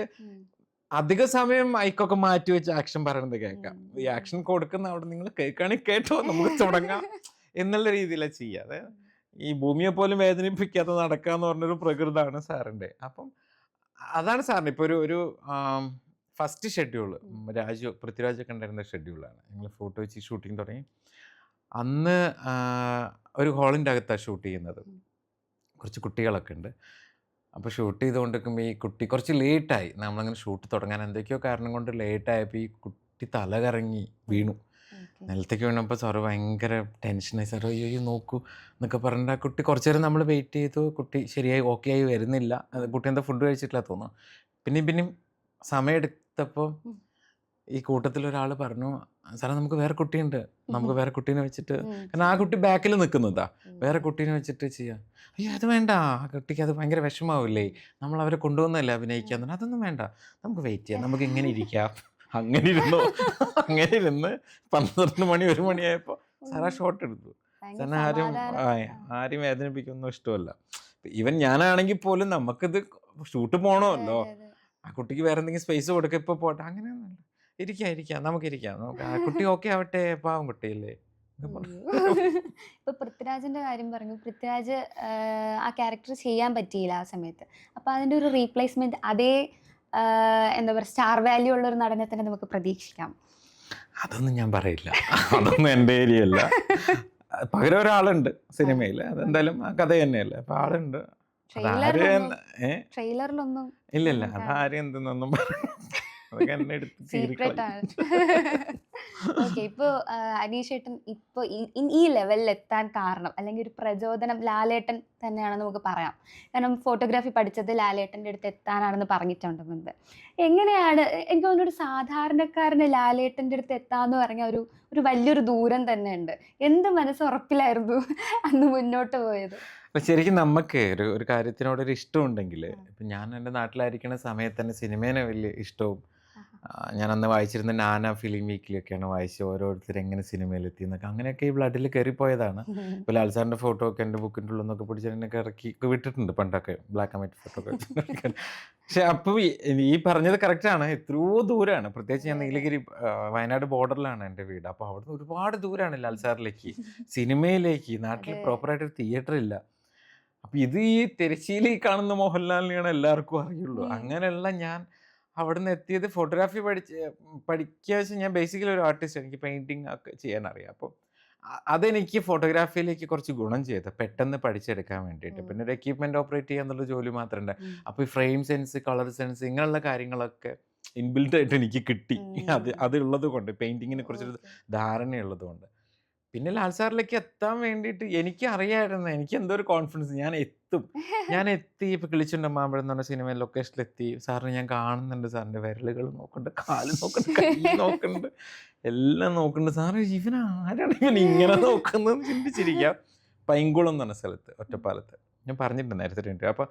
അധിക സമയം മൈക്കൊക്കെ മാറ്റി വെച്ച് ആക്ഷൻ പറയണത് കേൾക്കാം. ഈ ആക്ഷൻ കൊടുക്കുന്ന അവിടെ നിങ്ങൾ കേൾക്കുകയാണെങ്കിൽ കേട്ടോ നമുക്ക് തുടങ്ങാം എന്നുള്ള രീതിയിലാണ് ചെയ്യുക. അതായത് ഈ ഭൂമിയെ പോലും വേദനിപ്പിക്കാതെ എന്ന് പറഞ്ഞൊരു പ്രകൃതമാണ് സാറിന്റെ. അപ്പം അതാണ് സാറിന് ഇപ്പോൾ ഒരു ഒരു ഫസ്റ്റ് ഷെഡ്യൂൾ രാജു പൃഥ്വിരാജൊക്കെ ഉണ്ടായിരുന്ന ഷെഡ്യൂളാണ് ഞങ്ങൾ ഫോട്ടോ വെച്ച് ഷൂട്ടിങ് തുടങ്ങി. അന്ന് ഒരു ഹോളിന്റെ അകത്താണ് ഷൂട്ട് ചെയ്യുന്നത്. കുറച്ച് കുട്ടികളൊക്കെ ഉണ്ട്. അപ്പോൾ ഷൂട്ട് ചെയ്തുകൊണ്ടിരിക്കുമ്പോൾ ഈ കുട്ടി കുറച്ച് ലേറ്റായി. നമ്മളങ്ങനെ ഷൂട്ട് തുടങ്ങാൻ എന്തൊക്കെയോ കാരണം കൊണ്ട് ലേറ്റായപ്പോൾ ഈ കുട്ടി തല കറങ്ങി വീണു. നിലത്തേക്ക് വീണപ്പോൾ സാറ് ഭയങ്കര ടെൻഷനായി. സാറ് അയ്യോ അയ്യോ നോക്കൂ എന്നൊക്കെ പറഞ്ഞിട്ട് ആ കുട്ടി കുറച്ച് നേരം നമ്മൾ വെയിറ്റ് ചെയ്തു. കുട്ടി ശരിയായി ഓക്കെ ആയി വരുന്നില്ല. കുട്ടി എന്താ ഫുഡ് കഴിച്ചിട്ടില്ല തോന്നുന്നു. പിന്നെയും പിന്നെയും സമയം എടുത്തപ്പോൾ ഉം. ഈ കൂട്ടത്തിൽ ഒരാൾ പറഞ്ഞു സാറേ നമുക്ക് വേറെ കുട്ടിയുണ്ട്. നമുക്ക് വേറെ കുട്ടീനെ വെച്ചിട്ട്. കാരണം ആ കുട്ടി ബാക്കിൽ നിൽക്കുന്നതാ. വേറെ കുട്ടീനെ വെച്ചിട്ട് ചെയ്യാം. അയ്യോ അത് വേണ്ട. ആ കുട്ടിക്ക് അത് ഭയങ്കര വിഷമാവില്ലേ. നമ്മൾ അവരെ കൊണ്ടുവന്നല്ലേ അഭിനയിക്കാൻ. തന്നെ അതൊന്നും വേണ്ട. നമുക്ക് വെയിറ്റ് ചെയ്യാം. നമുക്ക് ഇങ്ങനെ ഇരിക്കാം. അങ്ങനെ ഇരുന്നു. അങ്ങനെ ഇരുന്ന് പന്ത്രണ്ട് മണി ഒരു മണിയായപ്പോൾ സാറാ ഷോട്ട് എടുത്തു. സാറിന് ആരും ആരും വേദനിപ്പിക്കൊന്നും ഇഷ്ടമല്ല. ഈവൻ ഞാനാണെങ്കിൽ പോലും നമുക്കിത് ഷൂട്ട് പോകണമല്ലോ. ആ കുട്ടിക്ക് വേറെ എന്തെങ്കിലും സ്പേസ് കൊടുക്കുക ഇപ്പോൾ പോട്ടെ. അങ്ങനെയൊന്നുമില്ല. ഇരിക്കാം ഇരിക്കാം. നമുക്ക് ഇരിക്കാം. നമുക്ക് ആ കുട്ടി ഓക്കെ ആവട്ടെ പാവം കുട്ടിയല്ലേ. ഇപ്പൊ പൃഥ്വിരാജിന്റെ കാര്യം പറഞ്ഞു. പൃഥ്വിരാജ് ആ ക്യാരക്ടർ ചെയ്യാൻ പറ്റിയില്ല ആ സമയത്ത്. അപ്പൊ അതിന്റെ ഒരു റീപ്ലേസ്മെന്റ് അതേ എന്താ പറയുക സ്റ്റാർ വാല്യൂ ഉള്ള ഒരു നടനെ തന്നെ നമുക്ക് പ്രതീക്ഷിക്കാം. അതൊന്നും ഞാൻ പറയില്ല. അതൊന്നും എന്റെ ഏരിയ അല്ല പകരം ഒരാളുണ്ട് സിനിമയിൽ അതെന്തായാലും കഥ തന്നെയല്ലേ. അപ്പൊ ആളുണ്ട്. ട്രെയിലറിലൊന്നും ഇല്ലല്ലോ. അതാരും എന്തെന്നൊന്നും നമുക്ക് ഓക്കെ ഇപ്പൊ അനീഷ് ഇപ്പൊ ഈ- ലെവലിൽ എത്താൻ കാരണം അല്ലെങ്കിൽ ഒരു പ്രചോദനം ലാലേട്ടൻ തന്നെയാണെന്ന് നമുക്ക് പറയാം. കാരണം ഫോട്ടോഗ്രാഫി പഠിച്ചത് ലാലേട്ടന്റെ അടുത്ത് എത്താനാണെന്ന് പറഞ്ഞിട്ടുണ്ട് മുൻപ്. എങ്ങനെയാണ് എനിക്ക് തോന്നുന്നു ഒരു സാധാരണക്കാരന് ലാലേട്ടന്റെ അടുത്ത് എത്താന്ന് പറഞ്ഞ ഒരു ഒരു വലിയൊരു ദൂരം തന്നെ ഉണ്ട് എന്ത് മനസ്സുറപ്പിലായിരുന്നു അന്ന് മുന്നോട്ട് പോയത്? അപ്പൊ ശരിക്കും നമുക്ക് ഒരു ഒരു കാര്യത്തിനോട് ഒരു ഇഷ്ടം ഉണ്ടെങ്കിൽ ആ. ഇപ്പം ഞാൻ എന്റെ നാട്ടിലായിരിക്കുന്ന സമയത്ത് തന്നെ സിനിമേനെ വലിയ ഇഷ്ടവും ഞാൻ അന്ന് വായിച്ചിരുന്ന നാന ഫിലിം വീക്കിലൊക്കെയാണ് വായിച്ചത് ഓരോരുത്തർ എങ്ങനെ സിനിമയിലെത്തി എന്നൊക്കെ. അങ്ങനെയൊക്കെ ഈ ബ്ലഡിൽ കയറിപ്പോയതാണ്. ഇപ്പോൾ ലാൽ സാറിന്റെ ഫോട്ടോ ഒക്കെ എന്റെ ബുക്കിന്റെ ഉള്ളിൽ നിന്നൊക്കെ പിടിച്ച് എന്നൊക്കെ ഇറക്കി വിട്ടിട്ടുണ്ട് പണ്ടൊക്കെ. ബ്ലാക്ക് ആൻഡ് വൈറ്റ് ഫോട്ടോ ഒക്കെ പക്ഷെ അപ്പോൾ ഈ പറഞ്ഞത് കറക്റ്റാണ് എത്രയോ ദൂരമാണ് പ്രത്യേകിച്ച് ഞാൻ. നീലഗിരി വയനാട് ബോർഡറിലാണ് എന്റെ വീട്. അപ്പോൾ അവിടുന്ന് ഒരുപാട് ദൂരമാണ് ലാൽ സാറിലേക്ക്. സിനിമയിലേക്ക്. നാട്ടിൽ അതെ. പ്രോപ്പറായിട്ട് തിയേറ്റർ ഇല്ല. അപ്പം ഇത് ഈ തിരശ്ശീലി കാണുന്ന മോഹൻലാലിനെയാണ് എല്ലാവർക്കും അറിയുള്ളൂ. അങ്ങനെയുള്ള ഞാൻ അവിടുന്ന് എത്തിയത് ഫോട്ടോഗ്രാഫി പഠിച്ച് പഠിക്കുക വെച്ചാൽ ഞാൻ ബേസിക്കലി ഒരു ആർട്ടിസ്റ്റ് എനിക്ക് പെയിന്റിങ് ഒക്കെ ചെയ്യാൻ അറിയാം. അപ്പോൾ അതെനിക്ക് ഫോട്ടോഗ്രാഫിയിലേക്ക് കുറച്ച് ഗുണം ചെയ്ത്. പെട്ടെന്ന് പഠിച്ചെടുക്കാൻ വേണ്ടിയിട്ട്. പിന്നെ ഒരു എക്യുപ്മെന്റ് ഓപ്പറേറ്റ് ചെയ്യുക എന്നുള്ള ജോലി മാത്രമേ അപ്പോൾ ഈ ഫ്രെയിം സെൻസ് കളർ സെൻസ് ഇങ്ങനെയുള്ള കാര്യങ്ങളൊക്കെ ഇൻബിൽഡ് ആയിട്ട് എനിക്ക് കിട്ടി. അത് അതുള്ളത് കൊണ്ട് പെയിന്റിങ്ങിനെ കുറിച്ചൊരു. ധാരണയുള്ളത് കൊണ്ട് പിന്നെ ലാൽ സാറിലേക്ക് എത്താൻ വേണ്ടിയിട്ട് എനിക്ക് അറിയായിരുന്നു എനിക്ക് എന്തോ ഒരു കോൺഫിഡൻസ് ഞാൻ എത്തും. ഞാൻ എത്തി. ഇപ്പൊ കിളിച്ചുണ്ട് മാമ്പഴം എന്ന് പറഞ്ഞ സിനിമയിൽ ലൊക്കേഷനിൽ എത്തി. സാറിന് ഞാൻ കാണുന്നുണ്ട്. സാറിന്റെ വിരലുകൾ നോക്കുന്നുണ്ട്. കാൽ നോക്കുന്നുണ്ട്. കൈ നോക്കുന്നുണ്ട്. എല്ലാം നോക്കുന്നുണ്ട്. സാറ് ഇവൻ ആരാണ് ഇവൻ ഇങ്ങനെ നോക്കുന്നത് ചിന്തിച്ചിരിക്കാം. പൈങ്കുളം എന്ന് പറഞ്ഞ സ്ഥലത്ത് ഒറ്റപ്പാലത്ത്. ഞാൻ പറഞ്ഞിട്ടുണ്ട് നേരത്തെ ഒരു interview. അപ്പൊ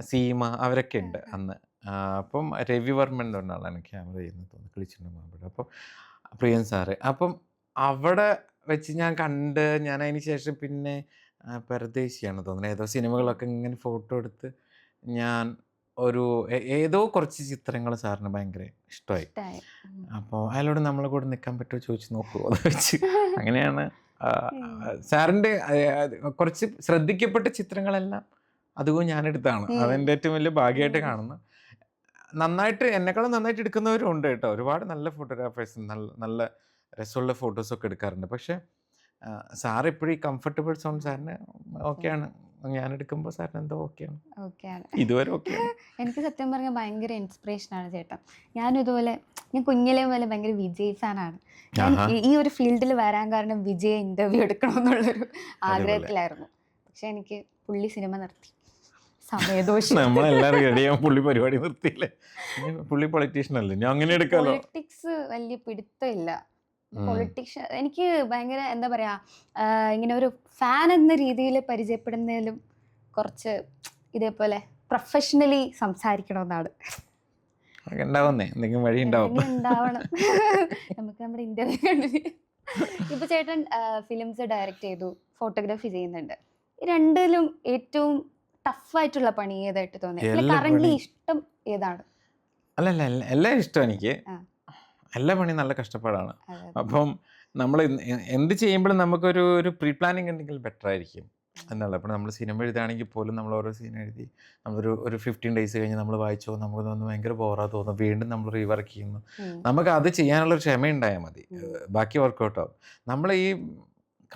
സീമ അവരൊക്കെ ഉണ്ട് അന്ന്. അപ്പം രവിവർമ്മൻ എന്ന് പറഞ്ഞ ആളാണ് ക്യാമറ ചെയ്യുന്നത് തോന്നുന്നു. കിളിച്ചുണ്ട മാമ്പഴം. അപ്പം പ്രിയൻ സാറ് അപ്പം അവിടെ വെച്ച് ഞാൻ കണ്ട് ഞാൻ അതിന് ശേഷം പിന്നെ പരദേശിയാണ് തോന്നുന്നത് ഏതോ സിനിമകളൊക്കെ ഇങ്ങനെ ഫോട്ടോ എടുത്ത് ഞാൻ ഒരു ഏതോ കുറച്ച് ചിത്രങ്ങൾ സാറിന് ഭയങ്കര ഇഷ്ടമായി. അപ്പോൾ അയാളോട് നമ്മളെ കൂടെ നിൽക്കാൻ പറ്റുമോ ചോദിച്ചു നോക്കുമോ അത് വെച്ച് അങ്ങനെയാണ് സാറിന്റെ കുറച്ച് ശ്രദ്ധിക്കപ്പെട്ട ചിത്രങ്ങളെല്ലാം അതും ഞാൻ എടുത്താണ് അതെന്റെ ഏറ്റവും വലിയ ഭാഗ്യമായിട്ട് കാണുന്നത്. കാണുന്നു നന്നായിട്ട് എന്നെക്കാളും നന്നായിട്ട് എടുക്കുന്നവരും ഉണ്ട് കേട്ടോ. ഒരുപാട് നല്ല ഫോട്ടോഗ്രാഫേഴ്സ് നല്ല നല്ല രസമുള്ള ഫോട്ടോസൊക്കെ എടുക്കാറുണ്ട്. പക്ഷേ സാർ എപ്പോഴും കംഫർട്ടബിൾ സോൺ സാറിന് ഓക്കെയാണ്. ഞാൻ എടുക്കുമ്പോൾ സാറിന് എന്തോ ഓക്കെയാണ്. ഓക്കെയാണ്. ഇതുവരെ ഓക്കെ എനിക്ക് സത്യം പറഞ്ഞാൽ ഭയങ്കര ഇൻസ്പിറേഷനാണ് ചേട്ടാ. ഞാനും ഇതുപോലെ ഞാൻ കുഞ്ഞിലെ പോലെ ഭയങ്കര വിജയ് ഫാനാണ് ഞാൻ ഈ- ഈ ഒരു ഫീൽഡിൽ വരാൻ കാരണം വിജയ് ഇന്റർവ്യൂ എടുക്കണം എന്നുള്ളൊരു ആഗ്രഹത്തിലായിരുന്നു. പക്ഷെ എനിക്ക് പുള്ളി സിനിമ നിർത്തി. സമയദോഷം. നമ്മളെല്ലാവരും റെഡിയാൻ പുള്ളി പരിപാടി നിർത്തിയില്ലേ? പുള്ളി പൊളിറ്റീഷ്യൻ അല്ലേ? ഞാൻ അങ്ങനെ എടുക്കാമല്ലോ പൊളിറ്റിക്സ് വലിയ പിടുത്തമില്ല. പൊളിറ്റിക്സ് എനിക്ക് ഭയങ്കര എന്താ പറയാ ഇങ്ങനെ ഒരു ഫാൻ എന്ന രീതിയിൽ പരിചയപ്പെടുന്നതിലും കുറച്ച് ഇതേപോലെ പ്രൊഫഷണലി സംസാരിക്കണമെന്നാണ്. അതൊക്കെ ഉണ്ടാവുന്നേ എന്തെങ്കിലും വഴി ഉണ്ടാവും. ഉണ്ടാവണം? നമുക്ക് നമ്മുടെ ഇന്റർവ്യൂ ഇപ്പൊ ചേട്ടൻ ഫിലിംസ് ഡയറക്റ്റ് ചെയ്തു ഫോട്ടോഗ്രാഫി ചെയ്യുന്നുണ്ട്. രണ്ടിലും ഏറ്റവും ടഫായിട്ടുള്ള പണി ഏതായിട്ട് തോന്നി കറന്റ് ഇഷ്ടം ഏതാണ്? അല്ല എല്ലാ- എല്ലാം ഇഷ്ടം എനിക്ക്. എല്ലാ പണി നല്ല കഷ്ടപ്പാടാണ്. അപ്പം നമ്മൾ എന്ത് ചെയ്യുമ്പോഴും നമുക്കൊരു ഒരു പ്രീ പ്ലാനിങ് ഉണ്ടെങ്കിൽ ബെറ്റർ ആയിരിക്കും എന്നുള്ള അപ്പോൾ നമ്മൾ സിനിമ എഴുതുകയാണെങ്കിൽ പോലും നമ്മൾ ഓരോ സീൻ എഴുതി നമ്മളൊരു ഒരു ഫിഫ്റ്റീൻ ഡേയ്സ് കഴിഞ്ഞ് നമ്മൾ വായിച്ചോ നമുക്ക് തോന്നുന്നു ഭയങ്കര ബോറാ തോന്നുന്നു വീണ്ടും നമ്മൾ റീവർക്ക് ചെയ്യുന്നു. നമുക്ക് അത് ചെയ്യാനുള്ള ക്ഷമ ഉണ്ടായാൽ മതി. ബാക്കി വർക്കൗട്ട് ആവും. നമ്മൾ ഈ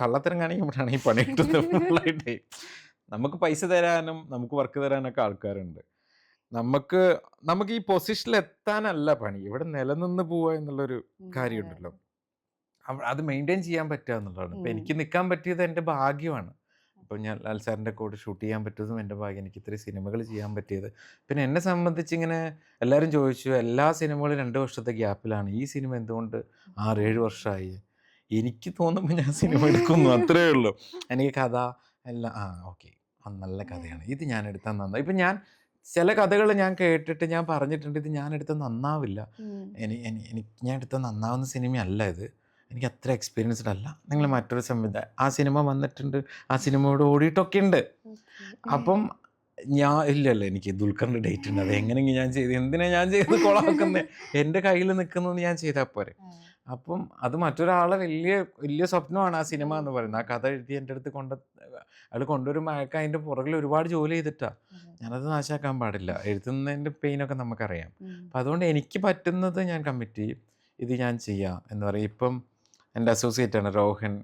കള്ളത്തരം കാണിക്കുമ്പോഴാണ് ഈ പണി കിട്ടുന്നത് ഫുള്ളായിട്ട് നമുക്ക് പൈസ തരാനും നമുക്ക് വർക്ക് തരാനൊക്കെ ആൾക്കാരുണ്ട്. നമുക്ക് നമുക്ക് ഈ പൊസിഷനിൽ എത്താനല്ല പണി. ഇവിടെ നിലനിന്ന് പോവുക എന്നുള്ളൊരു കാര്യമുണ്ടല്ലോ. അത് മെയിന്റെയിൻ ചെയ്യാൻ പറ്റുക എന്നുള്ളതാണ്. ഇപ്പം എനിക്ക് നിൽക്കാൻ പറ്റിയത് എന്റെ ഭാഗ്യമാണ്. അപ്പോൾ ഞാൻ ലാൽ സാറിന്റെ കൂടെ ഷൂട്ട് ചെയ്യാൻ പറ്റിയതും എന്റെ ഭാഗ്യം. എനിക്ക് ഇത്രയും സിനിമകൾ ചെയ്യാൻ പറ്റിയത്. പിന്നെ എന്നെ സംബന്ധിച്ച് ഇങ്ങനെ എല്ലാവരും ചോദിച്ചു എല്ലാ സിനിമകളും രണ്ട് വർഷത്തെ ഗ്യാപ്പിലാണ്. ഈ സിനിമ എന്തുകൊണ്ട് ആറേഴ് വർഷമായി? എനിക്ക് തോന്നുമ്പോൾ ഞാൻ സിനിമ എടുക്കുന്നു. അത്രേ ഉള്ളൂ. എനിക്ക് കഥ എല്ലാം ആ ഓക്കെ. നല്ല കഥയാണ്. ഇത് ഞാൻ എടുത്താൽ നന്നായി ഇപ്പം ഞാൻ ചില കഥകൾ ഞാൻ കേട്ടിട്ട് ഞാൻ പറഞ്ഞിട്ടുണ്ട് ഇത് ഞാൻ എടുത്ത നന്നാവില്ല എനിക്ക് ഞാൻ എടുത്ത നന്നാവുന്ന സിനിമയല്ല ഇത്. എനിക്ക് അത്ര എക്സ്പീരിയൻസ്ഡ് അല്ല നിങ്ങൾ മറ്റൊരു സംവിധാനം ആ സിനിമ വന്നിട്ടുണ്ട് ആ സിനിമയോട് ഓടിയിട്ടൊക്കെ ഉണ്ട്. അപ്പം ഞാൻ ഇല്ലല്ലോ എനിക്ക് ദുൽഖറിന്റെ ഡേറ്റ് ഉണ്ട്. അത് എങ്ങനെയെങ്കിലും ഞാൻ ചെയ്ത് എന്തിനാ ഞാൻ ചെയ്ത് കൊളാക്കുന്നത് എന്റെ കയ്യിൽ നിൽക്കുന്നത് ഞാൻ ചെയ്താൽ പോരെ. അപ്പം അത് മറ്റൊരാളെ വലിയ വലിയ സ്വപ്നമാണ് ആ സിനിമ എന്ന് പറയുന്നത്. ആ കഥ എഴുതി എന്റെ അടുത്ത് കൊണ്ട് അയാൾ കൊണ്ടുവരുമ്പോൾ അയാൾക്ക് അതിന്റെ പുറകിൽ ഒരുപാട് ജോലി ചെയ്തിട്ടാ. അതെ. ഞാനത് നാശാക്കാൻ പാടില്ല. എഴുതുന്നതിന്റെ പെയിനൊക്കെ നമുക്കറിയാം. അപ്പം അതുകൊണ്ട് എനിക്ക് പറ്റുന്നത് ഞാൻ കമ്മിറ്റ് ചെയ്യും. ഇത് ഞാൻ ചെയ്യാം എന്ന് പറയും. ഇപ്പം എന്റെ അസോസിയേറ്റ് ആണ് രോഹൻ.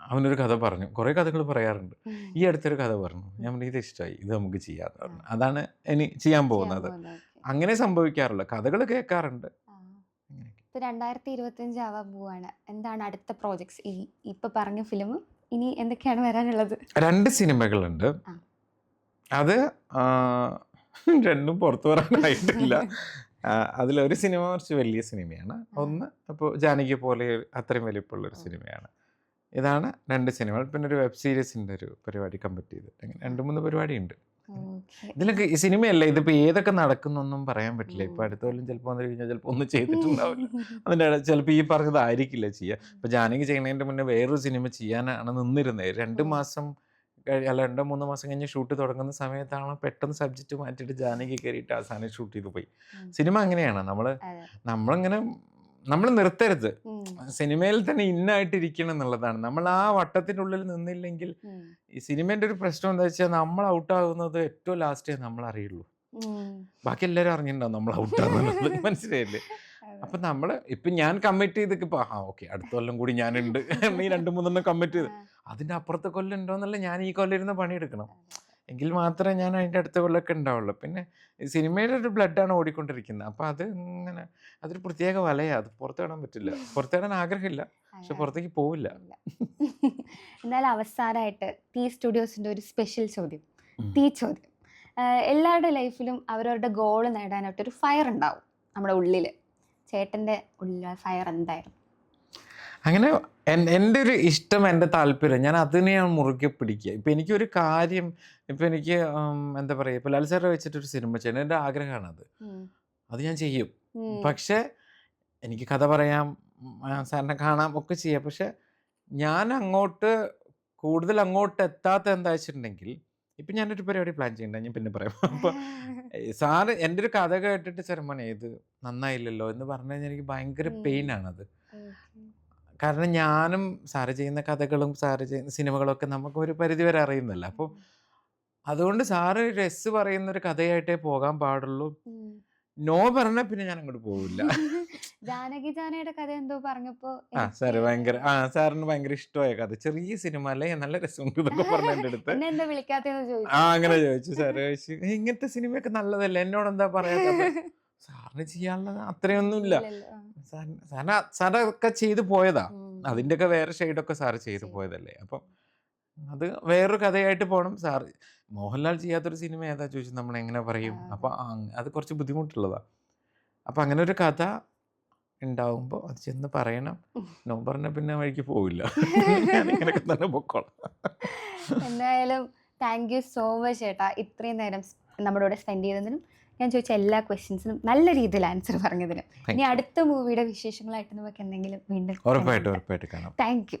അവനൊരു കഥ പറഞ്ഞു. കുറേ കഥകൾ പറയാറുണ്ട്. ഈ അടുത്തൊരു കഥ പറഞ്ഞു. ഞാൻ പറഞ്ഞു ഇത് ഇഷ്ടമായി ഇത് നമുക്ക് ചെയ്യാമെന്ന് പറഞ്ഞു. അതാണ് ഇനി ചെയ്യാൻ പോകുന്നത്. അങ്ങനെ സംഭവിക്കാറുള്ള. കഥകൾ കേൾക്കാറുണ്ട്. ഇപ്പൊ രണ്ടായിരത്തി ഇരുപത്തി അഞ്ച് ആവാൻ പോവാണ്. എന്താണ് അടുത്ത പ്രോജക്ട്സ് ഈ ഇപ്പൊ പറഞ്ഞ ഫിലിം ഇനി എന്തൊക്കെയാണ് വരാനുള്ളത്? രണ്ട് സിനിമകളുണ്ട്. അത് രണ്ടും പുറത്തു വരാനായിട്ടില്ല. അതിലൊരു സിനിമ കുറച്ച് വലിയ സിനിമയാണ്. ഒന്ന് അപ്പോൾ ജാനകി പോലെ അത്രയും വലിപ്പമുള്ളൊരു സിനിമയാണ്. ഇതാണ് രണ്ട് സിനിമകൾ. പിന്നെ ഒരു വെബ് സീരീസിന്റെ ഒരു പരിപാടി കമ്പറ്റ് ചെയ്ത് അങ്ങനെ രണ്ട് മൂന്ന് പരിപാടി ഉണ്ട്. ഇതിലൊക്കെ ഈ സിനിമയല്ല? ഇതിപ്പോ ഏതൊക്കെ നടക്കുന്നൊന്നും പറയാൻ പറ്റില്ല. ഇപ്പൊ അടുത്ത കൊല്ലം ചിലപ്പോ വന്നു കഴിഞ്ഞാൽ ചിലപ്പോ ഒന്നും ചെയ്തിട്ടുണ്ടാവില്ല. അതിന്റെ ചിലപ്പോൾ ഈ പറഞ്ഞതായിരിക്കില്ല ചെയ്യുക അപ്പൊ ജാനകി ചെയ്യണതിന്റെ മുന്നേ വേറൊരു സിനിമ ചെയ്യാനാണ് നിന്നിരുന്നത് രണ്ട് മാസം അല്ല രണ്ടോ മൂന്നോ മാസം കഴിഞ്ഞ് ഷൂട്ട് തുടങ്ങുന്ന സമയത്താണ് പെട്ടെന്ന് സബ്ജക്റ്റ് മാറ്റിയിട്ട് ജാനകി കയറിയിട്ട് അവസാനം ഷൂട്ട് ചെയ്ത് പോയി. സിനിമ അങ്ങനെയാണ്. നമ്മൾ. നമ്മളിങ്ങനെ നമ്മൾ നിർത്തരുത്. സിനിമയിൽ തന്നെ ഇന്നായിട്ടിരിക്കണം എന്നുള്ളതാണ്. നമ്മൾ ആ വട്ടത്തിന്റെ ഉള്ളിൽ നിന്നില്ലെങ്കിൽ ഈ സിനിമേന്റെ ഒരു പ്രശ്നം എന്താ വെച്ചാൽ നമ്മൾ ഔട്ടാകുന്നത് ഏറ്റവും ലാസ്റ്റേ നമ്മൾ അറിയുള്ളൂ. ബാക്കി എല്ലാവരും അറിഞ്ഞിട്ടുണ്ടാവും നമ്മൾ ഔട്ടാകുന്നത് മനസ്സിലായില്ലേ. അപ്പൊ നമ്മൾ ഇപ്പൊ ഞാൻ കമ്മിറ്റ് ചെയ്തൊക്കെ ഇപ്പൊ ആ ഓക്കെ അടുത്ത കൊല്ലം കൂടി ഞാനുണ്ട്. ഈ രണ്ടു മൂന്നെണ്ണം കമ്മിറ്റ് ചെയ്ത്. അതിന്റെ അപ്പുറത്തെ കൊല്ലം ഉണ്ടോന്നല്ല ഞാൻ ഈ കൊല്ലം ഇരുന്ന് പണിയെടുക്കണം. എങ്കിൽ മാത്രമേ ഞാൻ അതിന്റെ അടുത്ത കൊല്ലമൊക്കെ ഉണ്ടാവുള്ളൂ. പിന്നെ ഒരു ബ്ലഡാണ് ഓടിക്കൊണ്ടിരിക്കുന്നത്. അപ്പോൾ അത് ഇങ്ങനെ അതൊരു പ്രത്യേക വലയാണ് അത് പുറത്തിടാൻ പറ്റില്ല. പുറത്തിടാൻ ആഗ്രഹമില്ല. പക്ഷെ പുറത്തേക്ക് പോവില്ല. എന്നാൽ അവസാനമായിട്ട് തീ സ്റ്റുഡിയോസിന്റെ ഒരു സ്പെഷ്യൽ ചോദ്യം. തീ ചോദ്യം. എല്ലാവരുടെ ലൈഫിലും അവരവരുടെ ഗോൾ നേടാനായിട്ട് ഒരു ഫയർ ഉണ്ടാവും നമ്മുടെ ഉള്ളിൽ ചേട്ടന്റെ ഉള്ളിൽ ഫയർ എന്തായിരുന്നു? അങ്ങനെ എന്റെ ഒരു ഇഷ്ടം എന്റെ താല്പര്യം. ഞാൻ അതിനെയാണ് മുറുകെ പിടിക്കുക. ഇപ്പം എനിക്കൊരു കാര്യം ഇപ്പം എനിക്ക് എന്താ പറയുക ഇപ്പം ലാൽ സാറെ വെച്ചിട്ടൊരു സിനിമ ചെയ്യണം. എന്റെ ആഗ്രഹമാണ് അത്. അത് ഞാൻ ചെയ്യും. പക്ഷെ എനിക്ക് കഥ പറയാം സാറിനെ കാണാം ഒക്കെ ചെയ്യാം. പക്ഷെ ഞാൻ അങ്ങോട്ട് കൂടുതൽ അങ്ങോട്ട് എത്താത്ത എന്താ വെച്ചിട്ടുണ്ടെങ്കിൽ ഇപ്പം ഞാനൊരു പരിപാടി പ്ലാൻ ചെയ്യണ്ട ഞാൻ പിന്നെ പറയാം. അപ്പോൾ സാറ് എന്റെ ഒരു കഥ കേട്ടിട്ട് ചെറുമോനെ ഇത് നന്നായില്ലല്ലോ എന്ന് പറഞ്ഞു കഴിഞ്ഞാൽ എനിക്ക് ഭയങ്കര പെയിൻ പെയിനാണത്. കാരണം ഞാനും സാറ് ചെയ്യുന്ന കഥകളും സാറ് ചെയ്യുന്ന സിനിമകളൊക്കെ നമുക്ക് ഒരു പരിധി വരെ അറിയുന്നല്ല അപ്പോൾ അതുകൊണ്ട് സാറ് രസ് പറയുന്ന ഒരു കഥയായിട്ടേ പോകാൻ പാടുള്ളൂ. നോ പറഞ്ഞ പിന്നെ ഞാൻ അങ്ങോട്ട് പോവില്ല. ജാനകി ജാനയുടെ കഥ എന്തോ പറഞ്ഞപ്പോ ആ സാറ് ഭയങ്കര ആ സാറിന് ഭയങ്കര ഇഷ്ടമായ കഥ. ചെറിയ സിനിമ അല്ലേ നല്ല രസമുണ്ട് എന്നൊക്കെ പറഞ്ഞു എന്റെ അടുത്ത്. ആ അങ്ങനെ ചോദിച്ചു. സാറ് ചോദിച്ചു ഇങ്ങനത്തെ സിനിമയൊക്കെ നല്ലതല്ലേ? എന്നോട് എന്താ പറയാത്തത് സാറിന് ചെയ്യാനുള്ളത് അത്രയൊന്നുമില്ല. സാറിന് സാറൊക്കെ ചെയ്തു പോയതാ. അതിന്റെയൊക്കെ വേറെ ഷെയ്ഡൊക്കെ സാറ് ചെയ്തു പോയതല്ലേ. അപ്പം അത് വേറൊരു കഥയായിട്ട് പോകണം സാർ മോഹൻലാൽ ചെയ്യാത്തൊരു സിനിമ ഏതാ ചോദിച്ചു നമ്മൾ എങ്ങനെ പറയും? അപ്പോൾ അത് കുറച്ച് ബുദ്ധിമുട്ടുള്ളതാ. അപ്പം അങ്ങനെ ഒരു കഥ ഉണ്ടാവുമ്പോൾ അത് ചെന്ന് പറയണം. നോ പറഞ്ഞ പിന്നെ വഴിക്ക് പോവില്ല. ഇങ്ങനെയൊക്കെ തന്നെ പൊക്കോളാം. എന്തായാലും താങ്ക് യു സോ മച്ച് ചേട്ടാ ഇത്രയും നേരം നമ്മളോട് നമ്മുടെ കൂടെ സ്പെൻഡ് ചെയ്തതിനും ഞാൻ ചോദിച്ച എല്ലാ ക്വസ്റ്റ്യൻസിനും നല്ല രീതിയിൽ ആൻസർ പറഞ്ഞതിനും. ഇനി അടുത്ത മൂവിയുടെ വിശേഷങ്ങളായിട്ട് നമുക്ക് എന്തെങ്കിലും വീണ്ടും ഉറപ്പായിട്ടും ഉറപ്പായിട്ട് കാണാം. Thank you.